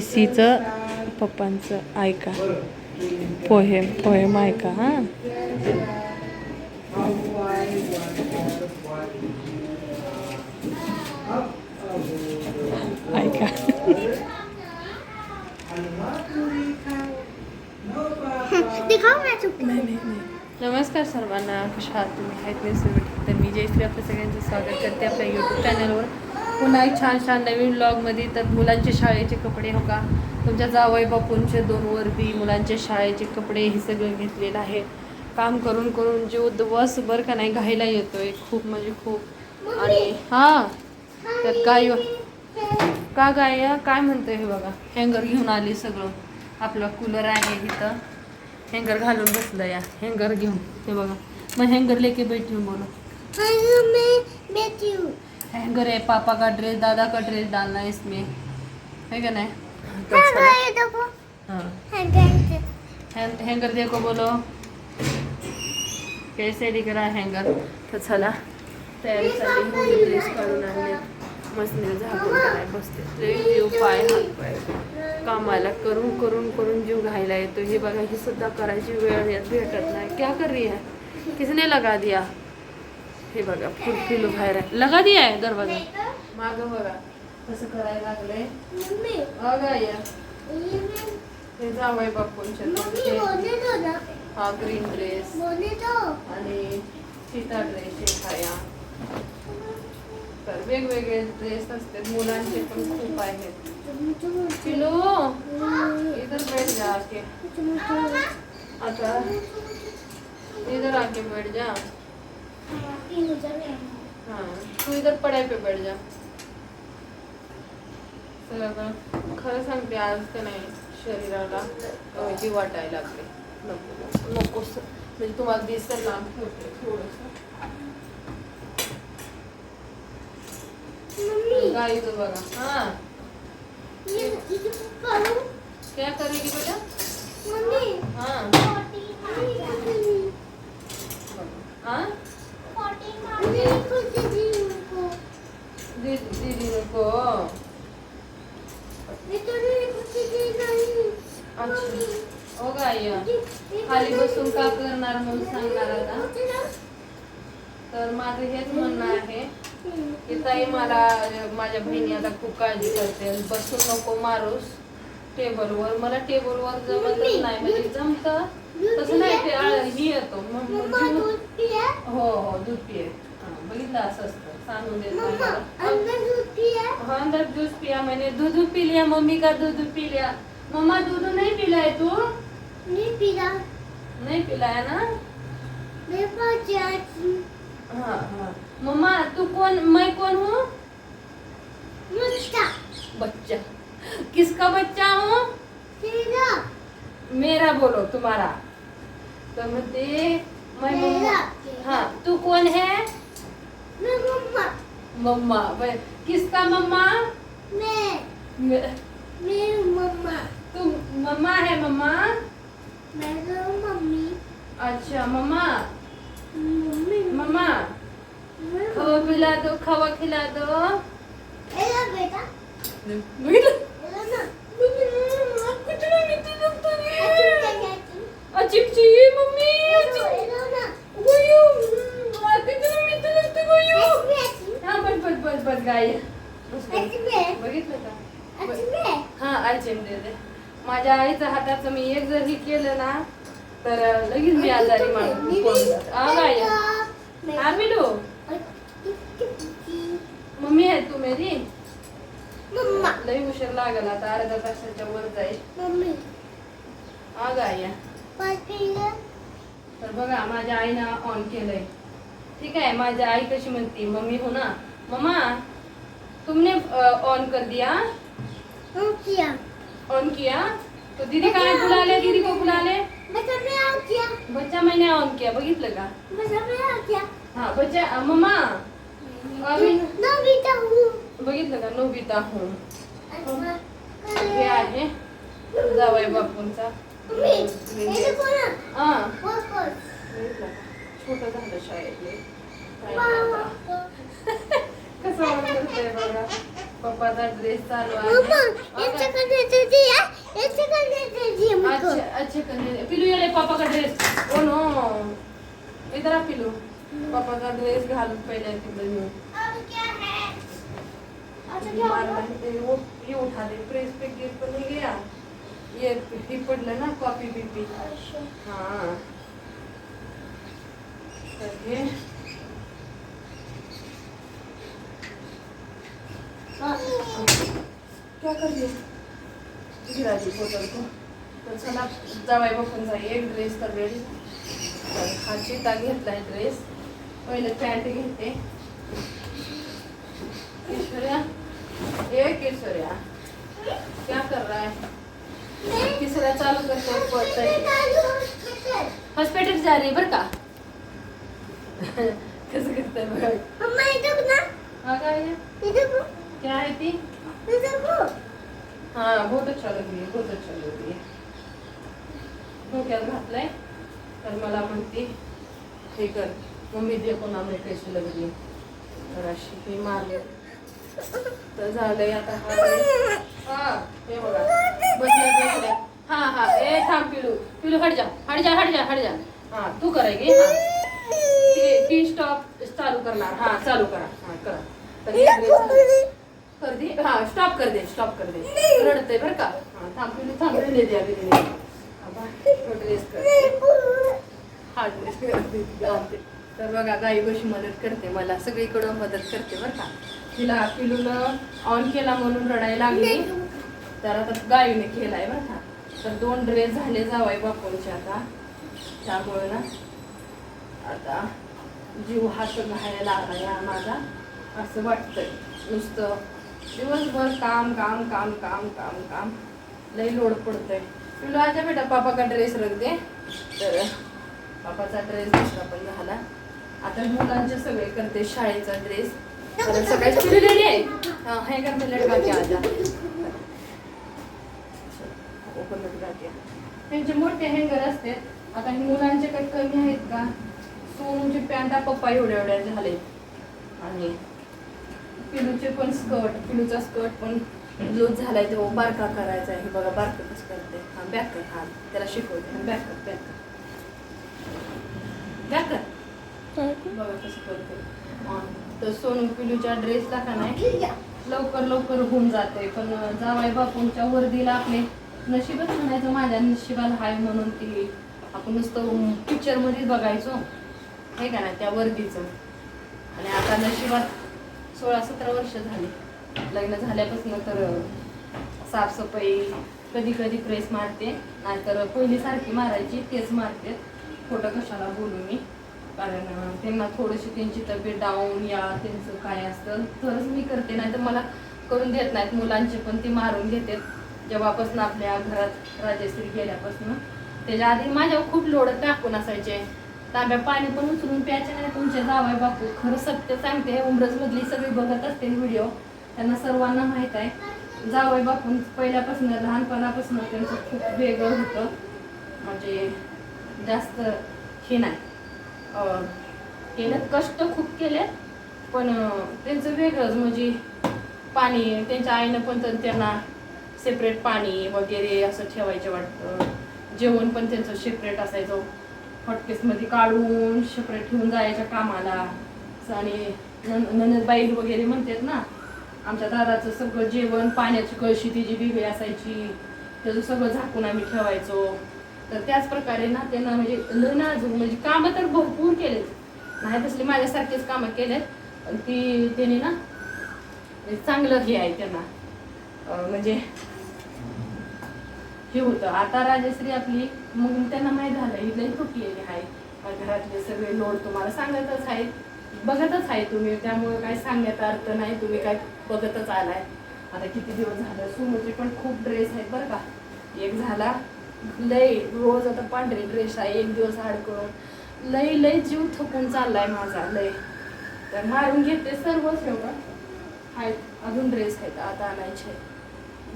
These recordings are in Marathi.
सीचं पप्पांचं ऐका. पोहेम पोहेम ऐका हां. ऐका. नमस्कार सर्वांना कशा आहात तुम्ही? आहेत मी तर मी जयश्री आपल्या सगळ्यांचं स्वागत करते आपल्या यूट्यूब चॅनलवर पुन्हा एक छान छान नवीन ब्लॉगमध्ये तर मुलांचे शाळेचे कपडे हो का तुमच्या जावई बापूंचे दोन वरबी मुलांचे शाळेचे कपडे हे सगळं घेतलेलं आहे. काम करून करून जीव दिवसभर का नाही घायला येतोय. खूप म्हणजे खूप. आणि हां तर काय का गाय काय म्हणतोय हे बघा? हँगर घेऊन आली सगळं. आपलं कूलर आहे इथं. हँगर घालून बसलं या. हँगर घेऊन. हे बघा. मग हँगर लेके बैठी हूँ बोलो हैंगर है पापा का ड्रेस दादा का ड्रेस डालना है इसमें। है क्या नहीं? तो हाँ ये देखो। हाँ। हैंगर देखो बोलो। कैसे दिख रहा है हैंगर तर चला। तयारी चालली ड्रेस काढून आणले। मसने झाकून काय बसते लय जीव पाय हात पाय. कामाला करून करून करून जीव घायला येतो हे बघा ही सुद्धा करायची वेळ यात भेटत नाही. क्या कर रही है? किसने लगा दिया? हे बघा फुलफिल बाहेर आहे. लगा दिया आहे दरवाजा. माग बघा कसं करायला लागलंय. मम्मी. अगं या. हे जावई बापूंच्या दो हा ग्रीन ड्रेस दो आणि सीता ड्रेस छाया तर वेगवेगळे ड्रेस असतात. मुलांचे पण खूप आहेत. पिलो इधर बैठ जा आके. आता इधर आके बैठ जा. हाँ तू इधर पढ़ाई पे बैठ जा। सगळं खरं सांगते आज का नाही शरीराला जी वाटायला लागले. नको नको म्हणजे तुम्हाला दिसत लांब ठेवते थोडंसं. मम्मी. गाईचं बघा. हाँ. करो क्या करेगी बेटा? मम्मी. हाँ. हाँ पोटी मारी कुछ दी उनको दीदी अच्छा हो गाय खाली बसून का करणार म्हणून सांगणार आता तर माझं हेच म्हणणं आहे की ताई मला माझ्या बहिणी आता खूप काळजी करते बसून नको मारूस टेबलवर मला टेबलवर जमतच नाही म्हणजे जमत तसं नाही ते ही येतो हो हो दूध पिये असं असतं. सांगून देत नाही. मम्मा मला. अंदर हाँ अंदर जूस पिया मैंने दूध पी लिया मम्मी का दूध पी लिया. मम्मा दूध नहीं पिला है तू? नहीं पिया नहीं पिलाया ना? हाँ हाँ। मम्मा तू कौन मैं कौन हूँ? बच्चा। किसका बच्चा हूँ? तेरा। मेरा बोलो तुम्हारा। तो मैं मम्मा हाँ तू कौन है? मम्मा। किसका मम्मा? मैं। मे- मेरी मम्मा। तू मम्मा है मम्मा? मैं तो मम्मी। अच्छा मम्मा। मम्मी। मम्मा खावा पिला दो खावा खिला दो। एला बेटा। लागतोय? अच्छा मम्मी एला हा बस बस बस बस गाय बघितलं का? हा आयचेम दे दे माझ्या आईच्या हाताचं मी एक जर हे केलं ना तर लगेच मी आजारी माणूस गाय हा मिलू. मम्मी आहे तू मेरी? मम्मा. लई उशीर लागला आता अर्धा तासाच्या वर जाईल. मम्मी. हा गाय तर बघा माझ्या आईनं ऑन केलंय. ठीक आहे माझी आई कशी म्हणते मम्मी हो ना? मम्मा तुमने ऑन कर दिया? हो किया? ऑन किया? तो दीदी काय बुला ले दीदी को बुला ले बच्चा मैं आ किया। बच्चा मैंने ऑन किया बघितलं का? बच्चा मैं आ किया। हा बच्चा मम्मा अभी ना बेटा हूँ। बघितलं का? नोबिता हो। हे आहे जावई बापूंचा. मम्मी ये देखो ना हा वो कौन बघितलं का? छोटं झालं शाळेत काय नाही आता. पापा कसं वाटतंय बघा पप्पाचा ड्रेस चालू मम्मा आहे याचं करण्याचं ते आहे, याचं करण्याचं ते म्हणतो. अच्छे अच्छे करने पिलू ये ले पापा का ड्रेस ओ नो इधर आ पिलू पापा का ड्रेस घाल पहले तिकडे मी अब क्या है? अच्छा क्या मार होगा? नहीं दे, वो ये उठा दे प्रेस पे गिर तो नहीं गया ये ही पडलं ना कॉपी बीपी अच्छा. हाँ तर हे क्या कर रही गिरा दी बोतल को तर चला जावाई बघून जाई एक ड्रेस तर हा चिता घेतलाय ड्रेस पहिले पॅन्ट घेते किशोर्या ए किशोर्या क्या कर रहा है किसरा चालू करते पडतंय हॉस्पिटल जा रही बर का कसं बघा मम्मा ना हा काय आहे? क्या आहे ती बहुत अच्छा लग रही है बहुत अच्छा लग रही है डोक्यात घातलंय तर मला म्हणते हे कर मम्मी मी कैसी लग रही है. तर अशी मारले तर झालंय आता हा हा हे बघा बसल्या बसल्या हा हा ए थांब पिलू पिलू हट जा हट जा हट जा हट जा हा तू करायची हा ती स्टॉप चालू करणार. हा चालू करा. हा करा. तर झालं. कर दे हा स्टॉप कर दे स्टॉप कर दे. रडते बरं का. हा थांब पिलू थांब रे द्या ड्रेस कर. हा ड्रेस करते तर बघा गाई कशी मदत करते मला. सगळीकडं मदत करते बरं का. तिला पिलूनं ऑन केला म्हणून रडायला लागली. तर आता गाईने केलाय बरं का. तर दोन ड्रेस झाले जावाय बापूंचे आता. त्यामुळे ना आता जीव हात घायला लागला या माझा. असं वाटतंय. नुसतं दिवसभर काम काम काम काम काम काम. लई लोड पडतंय. तुला आजा बेटा पापाचा ड्रेस रख दे तर पापाचा ड्रेस दुसरा पण झाला. आता मुलांचे सगळे करते शाळेचा ड्रेस तर सगळ्यात पिलू आहे. हे करते लटका ओपन लटका त्यांचे मोठे हँगर असते आता मुलांचे काही कमी आहेत का? सोनूचे पॅन्टा पप्पा एवढ्या एवढ्या झाले. आणि पिलूचे पण स्कर्ट पिलूचा स्कर्ट पण लूज झालाय तो. बारका करायचा आहे. हे बघा बारकं कसं करते. हा बॅक कर. हा त्याला शिकवते. बॅक कर बॅक कर. बॅक कर. बघा कसं करते. हा, तर सोनू पिलूच्या ड्रेसला का नाही लवकर लवकर होऊन जाते. पण जावाई बापूंच्या वर्दीला आपले नशीबच म्हणायचं माझ्या नशिबाला हाय म्हणून ती आपण नुसतं पिक्चरमध्ये बघायचो. हे का ना त्या वर्दीचं आणि आता नशिबात सोळा सतरा वर्ष झाली. लग्न झाल्यापासून तर साफसफाई कधी कधी प्रेस मारते नाहीतर पहिलीसारखी मारायची तेच मारते. खोटं कशाला बोलू मी? कारण त्यांना थोडीशी त्यांची तब्येत डाऊन या त्यांचं काय असतं तरच मी करते. नाही तर मला करून देत नाहीत मुलांचे पण ते मारून घेतात जेव्हापासून आपल्या घरात राजेश्री गेल्यापासून. त्याच्या आधी माझ्यावर खूप लोड टाकून असायचे. तांब्या पाणी पण उचलून प्यायचे नाही तुमचे जावाय बापू. खरं सत्य सांगते उमरज मधली सगळी बघत असते व्हिडिओ त्यांना सर्वांना माहीत आहे. जावई बापून पहिल्यापासून लहानपणापासून त्यांचं खूप वेगळं होतं. म्हणजे जास्त हे नाही. केलं कष्ट खूप केले पण त्यांचं वेगळंच. म्हणजे पाणी त्यांच्या आईनं पण तर त्यांना सेपरेट पाणी वगैरे असं ठेवायचं वाटतं. जेवण पण त्यांचं सेपरेट असायचं. हॉटकेसमध्ये काढून शेपरेट ठेवून जायच्या कामाला. आणि नन- ननदबाई वगैरे म्हणतात ना आमच्या दादाचं सगळं जेवण पाण्याची कळशी ती जी वेगळी असायची त्याचं सगळं झाकून आम्ही ठेवायचो. तर त्याच प्रकारे ना त्यांना म्हणजे लग्न नाजूक म्हणजे कामं तर भरपूर केलेत. नाही तसले माझ्यासारखेच कामं केलेत ती त्यांनी ना चांगलं हे आहे त्यांना. म्हणजे हे होतं. आता राजश्री आपली मग त्यांना माहीत झालं ही लई तुटलेली आहे. घरातले सगळे लोड तुम्हाला सांगतच आहेत. बघतच आहे तुम्ही त्यामुळे काय सांगण्याचा अर्थ नाही तुम्ही काय बघतच आलाय. आता किती दिवस झालं सुमोचे पण खूप ड्रेस आहेत बरं का. एक झाला लय रोज आता पांढरे ड्रेस आहे एक दिवस आड करून लय लय जीव थकून चाललाय माझा लय तर मारून घेते सर्वच एवढं. आहेत अजून ड्रेस आहेत आता आणायचे.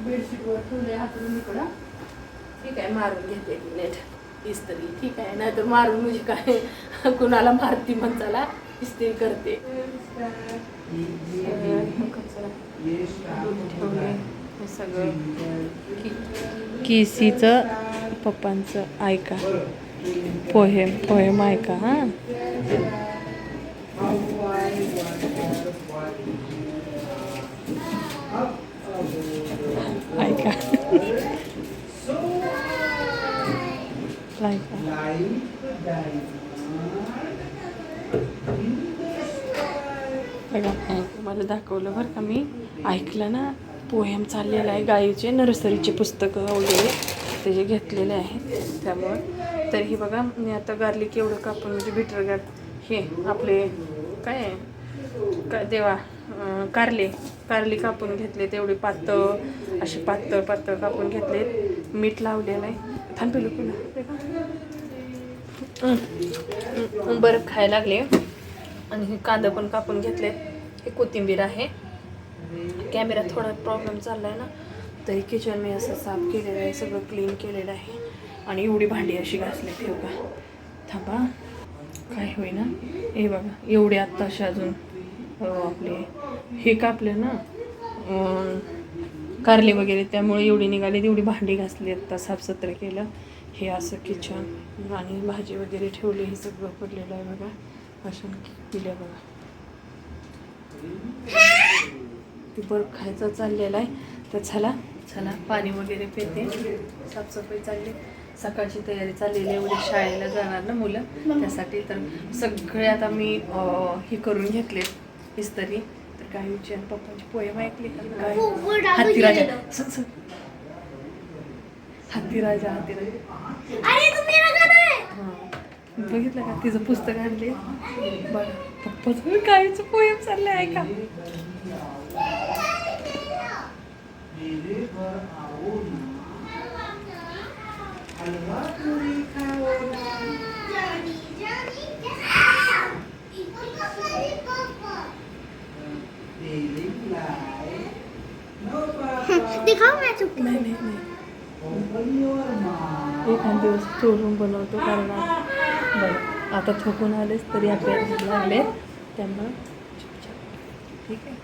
बेडशीटवर ठेवले हातून इकडं. ठीक आहे मारून घेते ती नेट इस्त्री ठीक आहे नाही तर मारून म्हणजे काय? कुणाला मारती म्हणताला इस्त्री करते. हे सगळं की किसीचं पप्पांचं ऐका. पोहेम पोहेम ऐका हां ऐका ऐका बघा मला दाखवलं बरं का मी. ऐकलं ना पोहेम चाललेलं आहे गाईचे नर्सरीचे पुस्तकं वगैरे त्याचे घेतलेले आहेत त्यामुळं. तर बघा मी आता गार्लिक एवढं कापून म्हणजे बिटर गार्ड हे आपले काय का देवा कारले कारले. कारली कापून घेतले तेवढे पातळ असे पातळ पातळ कापून घेतले मीठ लावलेलं आहे. थांबेल पुन्हा. बरं खायला लागले. आणि हे कांदा पण कापून घेतले. हे कोथिंबीर आहे. कॅमेरा थोडा प्रॉब्लेम चालला आहे ना? तरी किचन मी असं साफ केलेलं आहे. सगळं क्लीन केलेलं आहे. आणि एवढी भांडी अशी घासली ठेव का थांबा. काय होईना? हे बघा. एवढे आत्ताशे अजून आपले हे कापले ना? कारले वगैरे. त्यामुळे एवढी निघाली तेवढी भांडी घासली आत्ता साफसत्र केलं. हे असं किचन आणि भाजी वगैरे ठेवली हे सगळं पडलेलं आहे बघा. असं पिल्या बघा. ते बरं खायचं चाललेलं आहे. तर चला चला पाणी वगैरे पिते. साफसफाई चालली. सकाळची तयारी चाललेली आहे. उद्या शाळेला जाणार ना मुलं. त्यासाठी तर सगळे आता मी हे करून घेतले इस्तरी. तर गाईची आणि पप्पाची पोयम ऐकली का? गाई खूप गोड आवाज हत्तीराजा येतो. स- स- हत्तीराजा हत्तीराजा हां. बघितलं का? तिचं पुस्तक आणले. बघा. पप्पाचं गाईचं पोयम चाललंय ऐका. दिखाओ मैं चुप नाही नाही नाही. एखाद दिवस चोरून बनवतो कारण बरं आता थकून आलेच तरी आपल्याला लागले त्यामुळं ठीक आहे?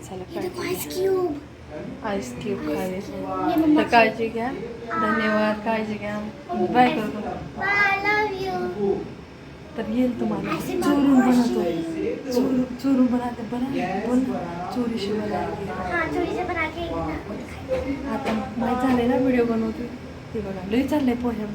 चला आईस क्यूब खावे तर काळजी घ्या. धन्यवाद काळजी घ्या. बाय करतो यू तर येईल तुम्हाला. चोरून बनवतो. चोरून चोरून बनाते बना बन चोरीशी बनाते हाँ चोरी से बना आता माहीत झाले ना व्हिडिओ बनवते ते बघा लई चाललंय पोह्या